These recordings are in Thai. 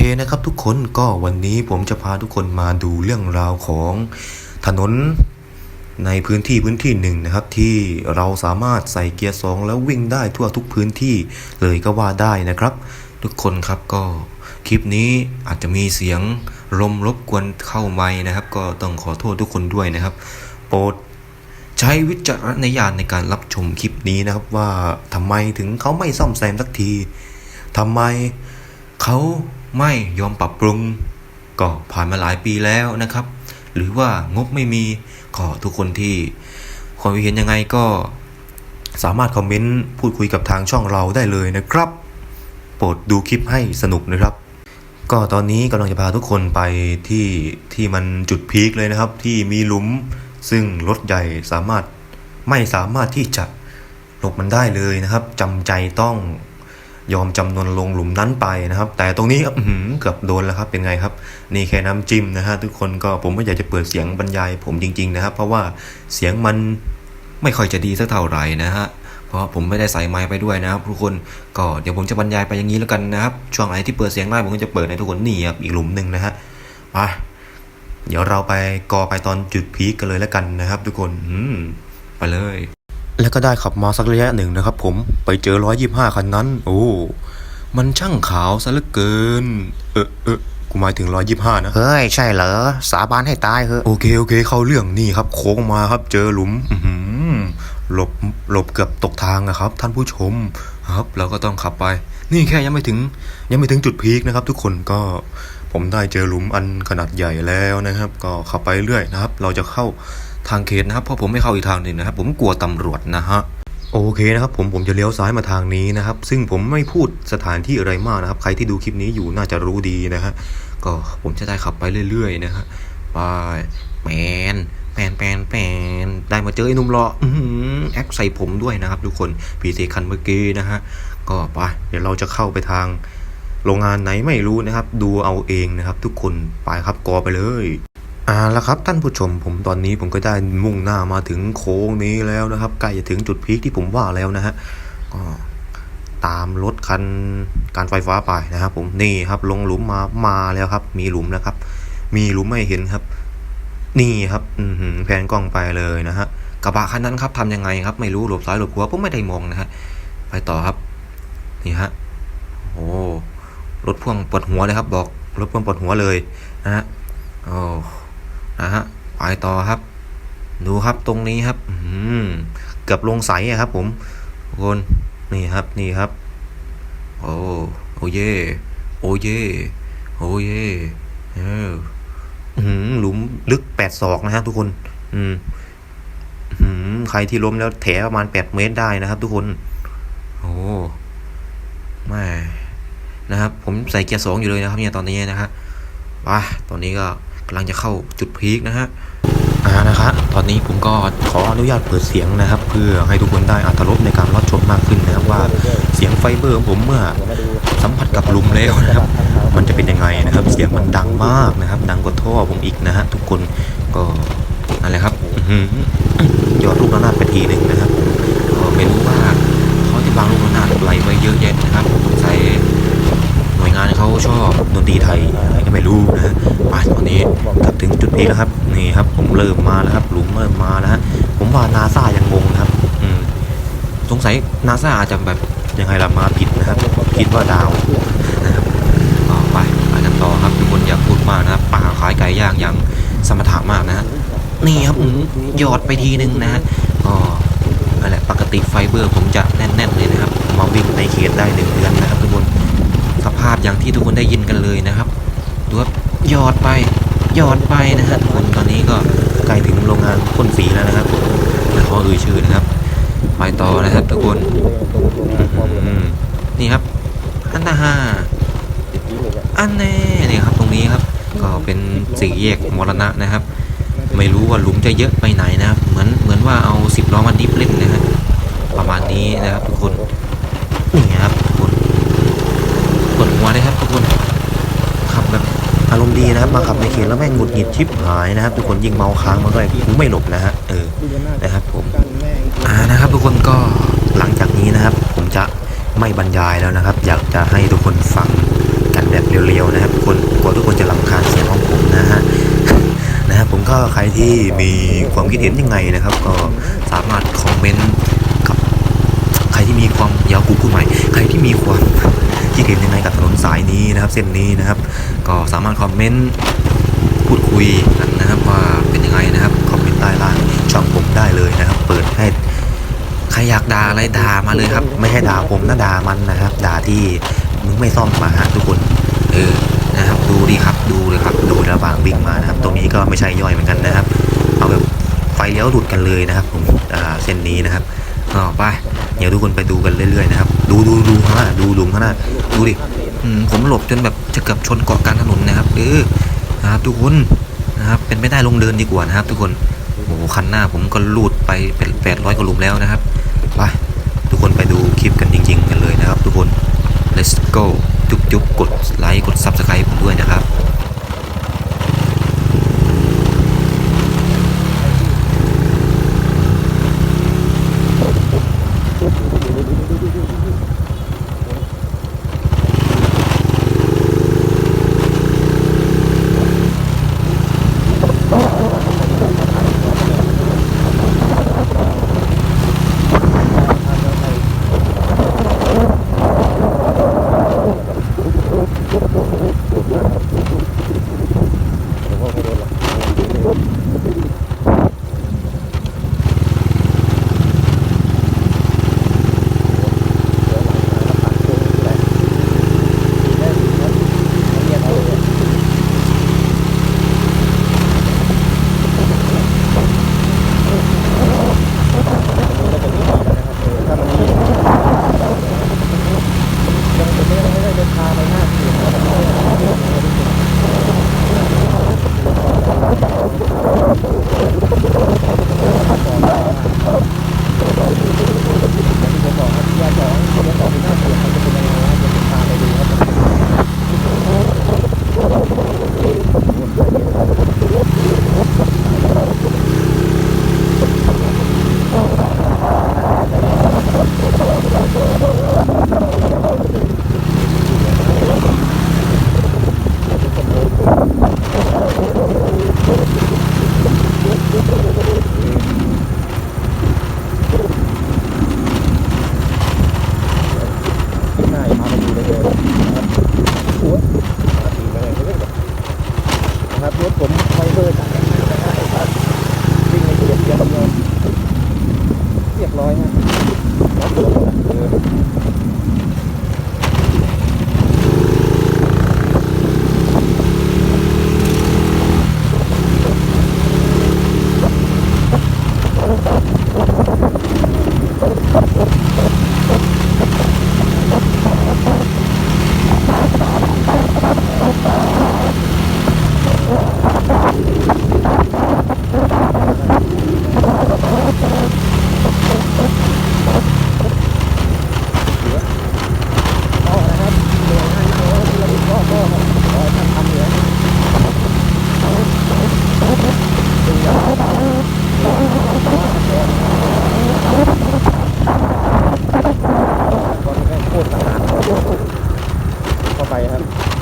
เคนะครับทุกคนก็วันนี้ผมจะพาทุกคนมาดูเรื่องราวของถนนในพื้นที่พื้นที่หนึ่งนะครับ ที่เราสามารถใส่เกียร์สองแล้ววิ่งได้ทั่วทุกพื้นที่เลยก็ว่าได้นะครับ ทุกคนครับก็คลิปนี้อาจจะมีเสียงลมรบกวนเข้าไม้นะครับ ก็ต้องขอโทษทุกคนด้วยนะครับ โปรดใช้วิจารณญาณในการรับชมคลิปนี้นะครับว่าทำไมถึงเขาไม่ซ่อมแซมสักทีทำไมเขา ไม่ยอมปรับปรุง ก็ผ่านมาหลายปีแล้วนะครับ หรือว่างบไม่มีก็ทุกคนที่ความเห็นยังไงก็สามารถคอมเมนต์พูดคุยกับทางช่องเราได้เลยนะครับ โปรดดูคลิปให้สนุกนะครับ ก็ตอนนี้กำลังจะพาทุกคนไปที่ที่มันจุดพีคเลยนะครับ ที่มีหลุม ซึ่งรถใหญ่สามารถไม่สามารถที่จะหลบมันได้เลยนะครับจำใจต้อง ยอมจำนวนลงหลุมนั้นไปนะครับ แต่ตรงนี้อืเกือบโดนแล้วครับเป็นไงครับ นี่แค่น้ำจิ้มนะฮะทุกคนก็ผมไม่อยากจะเปิดเสียงบรรยายผมจริง ๆ นะครับ เพราะว่าเสียงมันไม่ค่อยจะดีสักเท่าไหร่นะฮะเพราะผมไม่ได้ใส่ไมค์ไปด้วยนะครับ ทุกคนก็เดี๋ยวผมจะบรรยายไปอย่างนี้แล้วกันนะครับ ช่วงไหนที่เปิดเสียงได้ผมก็จะเปิดในทุกคนนี่ครับอีกหลุมหนึ่งนะฮะไปเดี๋ยวเราไปกอไปตอนจุดพีคกันเลยแล้วกันนะครับ ทุกคนอืไปเลย แล้วก็ได้ขับมาสักระยะหนึ่งนะครับผมไปเจอร้อยยี่ห้าคันนั้น โอ้มันช่างขาวซะเหลือเกิน เออเออกูหมายถึงร้อยยี่ห้านะ เฮ้ย ใช่เหรอ สาบานให้ตายเหอะโอเค โอเค เข้าเรื่องนี่ครับ โค้งมาครับ เจอหลุมอือหือหลบหลบเกือบตกทางนะครับ ท่านผู้ชมครับ เราก็ต้องขับไป นี่แค่ยังไม่ถึง ยังไม่ถึงจุดพีคนะครับ ทุกคนก็ผมได้เจอหลุมอันขนาดใหญ่แล้วนะครับ ก็ขับไปเรื่อยนะครับ เราจะเข้า ทางเขตนะครับเพราะผมไม่เข้าอีกทางหนึ่งนะครับ ผมกลัวตำรวจนะฮะโอเคนะครับผมผมจะเลี้ยวซ้ายมาทางนี้นะครับ ซึ่งผมไม่พูดสถานที่อะไรมากนะครับ ใครที่ดูคลิปนี้อยู่น่าจะรู้ดีนะฮะก็ผมจะได้ขับไปเรื่อยๆนะฮะไปแมนแปนแปนแปนได้มาเจอไอ้นุ่มรออื้อแอคใส่ผมด้วยนะครับ ทุกคนพีซีคันเมื่อกี้นะฮะก็ไปเดี๋ยวเราจะเข้าไปทางโรงงานไหนไม่รู้นะครับ ดูเอาเองนะครับ ทุกคนไปครับกอไปเลย อ่าแล้วครับท่านผู้ชมผมตอนนี้ผมก็ได้มุ่งหน้ามาถึงโค้งนี้แล้วนะครับใกล้จะถึงจุดพีคที่ผมว่าแล้วนะฮะก็ตามรถคันการไฟฟ้าไปนะครับ ผมนี่ครับลงหลุมมามาแล้วครับ มีหลุมแล้วครับ มีหลุมไม่เห็นครับ นี่ครับ อืแพนกล้องไปเลยนะฮะกระบะคันนั้นครับทำยังไงครับ ไม่รู้หลบซ้ายหลบขวาผมไม่ได้มองนะฮะไปต่อครับ นี่ฮะโอ้รถพ่วงปวดหัวเลยครับ บอกรถพ่วงปวดหัวเลยนะฮะโอ้ นะฮะไปต่อครับ ดูครับตรงนี้ครับ อืมเกือบลงใสอะครับ ผมทุกคนนี่ครับนี่ครับ โอ้โอเยโอเยโอเยเออหือหลุมลึกแปดศอกนะฮะทุกคน อืมหือใครที่ล้มแล้วแถประมาณแปดเมตรได้นะครับทุกคน โอ้แม่นะครับ ผมใส่เกียร์สองอยู่เลยนะครับเนี่ยตอนนี้นะฮะไปตอนนี้ก็ กำลังจะเข้าจุดพีคนะฮะอ่านะครับตอนนี้ผมก็ขออนุญาตเปิดเสียงนะครับ เพื่อให้ทุกคนได้อัตรสในการรับชมมากขึ้นนะครับว่าเสียงไฟเบอร์ของผมเมื่อสัมผัสกับลุมแล้วนะครับ มันจะเป็นยังไงนะครับ เสียงมันดังมากนะครับ ดังกว่าท่อผมอีกนะฮะทุกคนก็นั่นแหละครับหยอดลูกระนาดไปทีหนึ่งนะครับ นะครับนี่ครับผมเริ่มมาแล้วครับหลุมเริ่มมาแล้วฮะผมว่านาซายังงงนะครับอืมสงสัยนาซาอาจจะแบบยังไงล่ะมาผิดนะครับ คิดว่าดาวนะครับก็ไปไปกันต่อครับทุกคนอย่าพูดมากนะครับป่าขายไก่ย่างอย่างสมถะมากนะฮะนี่ครับหยอดไปทีนึงนะฮะก็นั่นแหละปกติไฟเบอร์ผมจะแน่นๆเลยนะครับ มาวิ่งในเขตได้หนึ่งเดือนนะครับทุกคนสภาพอย่างที่ทุกคนได้ยินกันเลยนะครับดูครับหยอดไป หยอดไปนะฮะทุกคนตอนนี้ก็ใกล้ถึงโรงงานพ่นสีแล้วนะครับไม่ขอเอ่ยชื่อนะครับไปต่อนะครับทุกคนนี่ครับ อันตาห้าอันแน่นี่ครับตรงนี้ครับ ก็เป็นสี่แยกมรณะนะครับ ไม่รู้ว่าหลุมจะเยอะไปไหนนะครับ เหมือนเหมือนว่าเอาสิบล้อมาดิฟเล่นนะฮะประมาณนี้นะครับทุกคนนี่ครับทุกคนกดหัวเลยครับทุกคน อารมณ์ดีนะครับมาขับในเขตแล้วแม่งหงุดหงิดชิบหายนะครับ ทุกคนยิงเมาค้างมันก็กูไม่หลบนะฮะเออนะครับผมอ่านะครับทุกคนก็หลังจากนี้นะครับ ผมจะไม่บรรยายแล้วนะครับ อยากจะให้ทุกคนฟังกันแบบเร็วๆนะครับคนกลัวทุกคนจะลำคาญเสียงของผมนะฮะนะครับผมก็ใครที่มีความคิดเห็นยังไงนะครับ ก็สามารถคอมเมนต์กับใครที่มีความยาวกูพูดใหม่ ใครที่มีความคิดเห็นยังไงกับถนนสายนี้นะครับ เส้นนี้นะครับ ก็สามารถคอมเมนต์พูดคุยกันนะครับว่าเป็นยังไงนะครับคอมเมนต์ใต้ล่างช่องผมได้เลยนะครับ เปิดให้ใครอยากด่าอะไรด่ามาเลยครับ ไม่ให้ด่าผมนะด่ามันนะครับ ด่าที่มึงไม่ซ่อมมาฮะทุกคนเออนะครับดูดิครับดูเลยครับดูระหว่างวิ่งมานะครับ ตรงนี้ก็ไม่ใช่ย่อยเหมือนกันนะครับ เอาแบบไฟเลี้ยวหลุดกันเลยนะครับผมอ่าเส้นนี้นะครับก็ไปเดี๋ยวทุกคนไปดูกันเรื่อยๆนะครับ ดูดูดูข้างหน้าดูลุงข้างหน้าดูดิ ผมหลบจนแบบจะเกือบชนเกาะกลางถนนนะครับเออนะครับทุกคนนะครับเป็นไม่ได้ลงเดินดีกว่านะครับ ทุกคนโอ้โหคันหน้าผมก็ลูดไปเป็นแปดร้อยกว่าหลุมแล้วนะครับไปทุกคนไปดูคลิปกันจริง ๆ กันเลยนะครับ ทุกคน let's go จุ๊บจุ๊บกดไลค์กด subscribe ผมด้วยนะครับ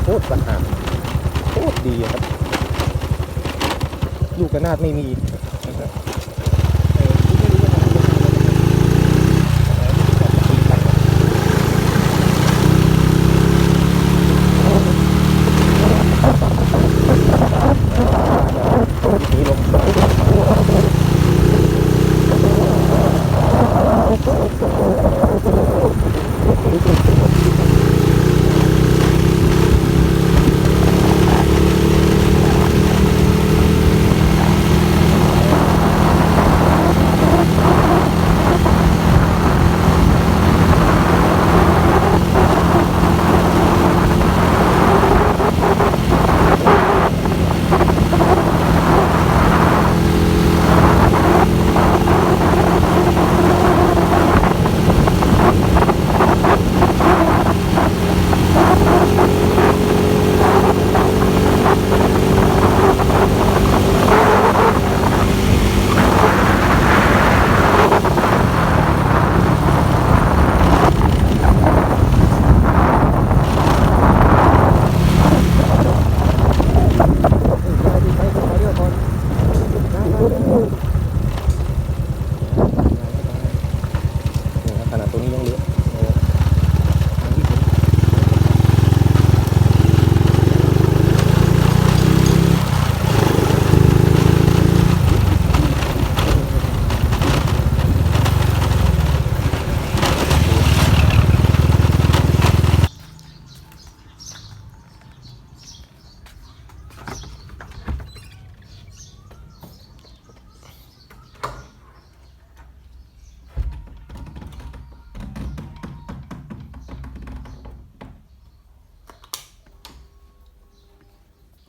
คตรสะอาดโคตรดีครับ ลูกกระนาดไม่มีนะครับเออไม่รู้ว่าจะทำยังไงนี้ลง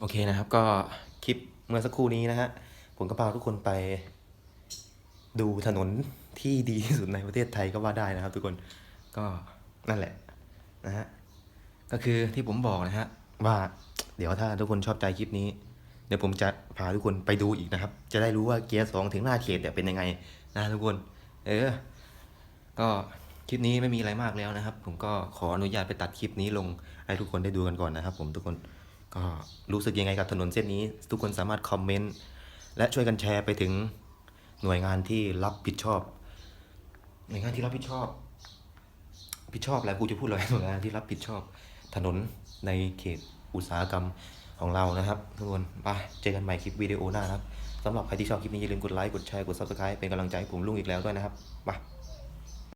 เคนะครับก็คลิปเมื่อสักครู่นี้นะฮะผมก็พาทุกคนไป ดูถนนที่ดีที่สุดในประเทศไทยก็ว่าได้นะครับ ทุกคนก็นั่นแหละนะฮะก็คือที่ผมบอกนะฮะว่าเดี๋ยวถ้าทุกคนชอบใจคลิปนี้ เดี๋ยวผมจะพาทุกคนไปดูอีกนะครับ จะได้รู้ว่าเกียร์สองถึงหน้าเขตเนี่ยเป็นยังไงนะทุกคน เออ ก็คลิปนี้ไม่มีอะไรมากแล้วนะครับ ผมก็ขออนุญาตไปตัดคลิปนี้ลงให้ทุกคนได้ดูกันก่อนนะครับ ผมทุกคน รู้สึกยังไงกับถนนเส้นนี้ ทุกคนสามารถคอมเมนต์และช่วยกันแชร์ไปถึงหน่วยงานที่รับผิดชอบ หน่วยงานที่รับผิดชอบ ผิดชอบอะไรกูจะพูดเลยหน่วยงานที่รับผิดชอบถนนในเขตอุตสาหกรรมของเรานะครับทุกคนไปเจอกันใหม่คลิปวิดีโอหน้าครับสำหรับใครที่ชอบคลิปนี้อย่าลืมกดไลค์กดแชร์กด subscribe เป็นกำลังใจให้ผมลุงอีกแล้วด้วยนะครับไป